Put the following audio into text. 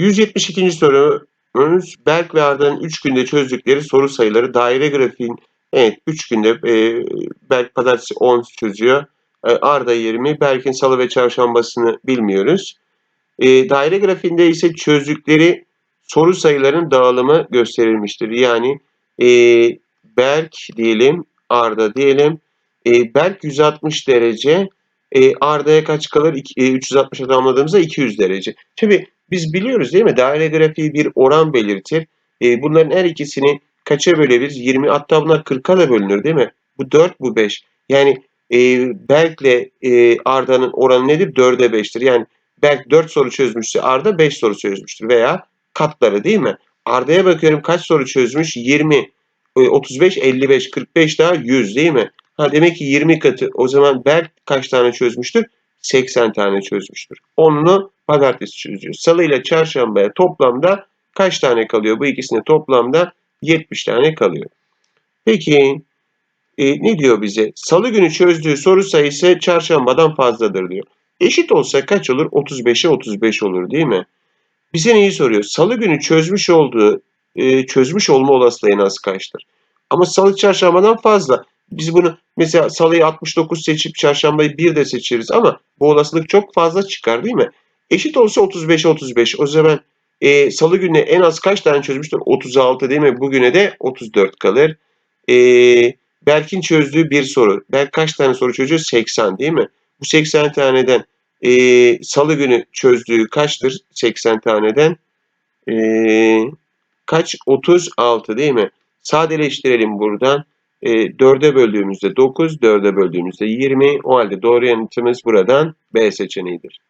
172. sorumuz Berk ve Arda'nın 3 günde çözdükleri soru sayıları daire grafiğin evet 3 günde e, Berk pazartesi 10 çözüyor. E, Arda 20. Berk'in salı ve çarşambasını bilmiyoruz. E, daire grafiğinde ise çözdükleri soru sayılarının dağılımı gösterilmiştir. Yani e, Berk diyelim, Arda diyelim. E, Berk 160 derece, e, Arda'ya kaç kalır? E, 360'a tamamladığımızda 200 derece. Tabii biz biliyoruz değil mi? Daire grafiği bir oran belirtir. E, bunların her ikisini kaça bölebiliriz? 20 hatta bunlar 40'a da bölünür değil mi? Bu 4 bu 5. Yani e, Berk'le e, Arda'nın oranı nedir? 4'e 5'tir. Yani Berk 4 soru çözmüşse Arda 5 soru çözmüştür veya katları değil mi? Arda'ya bakıyorum kaç soru çözmüş? 20, e, 35, 55, 45 daha 100 değil mi? Ha demek ki 20 katı. O zaman Berk kaç tane çözmüştür? 80 tane çözmüştür. Onunu pazartesi çözüyor. Salı ile çarşambaya toplamda kaç tane kalıyor? Bu ikisine toplamda 70 tane kalıyor. Peki e, ne diyor bize? Salı günü çözdüğü soru sayısı çarşambadan fazladır diyor. Eşit olsa kaç olur? 35'e 35 olur değil mi? Bize neyi soruyor? Salı günü çözmüş olduğu, e, çözmüş olma olasılığı en az kaçtır? Ama salı çarşambadan fazla. Biz bunu mesela salıyı 69 seçip çarşambayı 1 de seçeriz ama bu olasılık çok fazla çıkar değil mi? Eşit olsa 35'e 35. O zaman e, salı günü en az kaç tane çözmüştür? 36 değil mi? Bugüne de 34 kalır. E, Berk'in çözdüğü bir soru. Berk kaç tane soru çözüyor? 80 değil mi? Bu 80 taneden e, salı günü çözdüğü kaçtır? 80 taneden e, kaç? 36 değil mi? Sadeleştirelim buradan. E, 4'e böldüğümüzde 9, 4'e böldüğümüzde 20. O halde doğru yanıtımız buradan B seçeneğidir.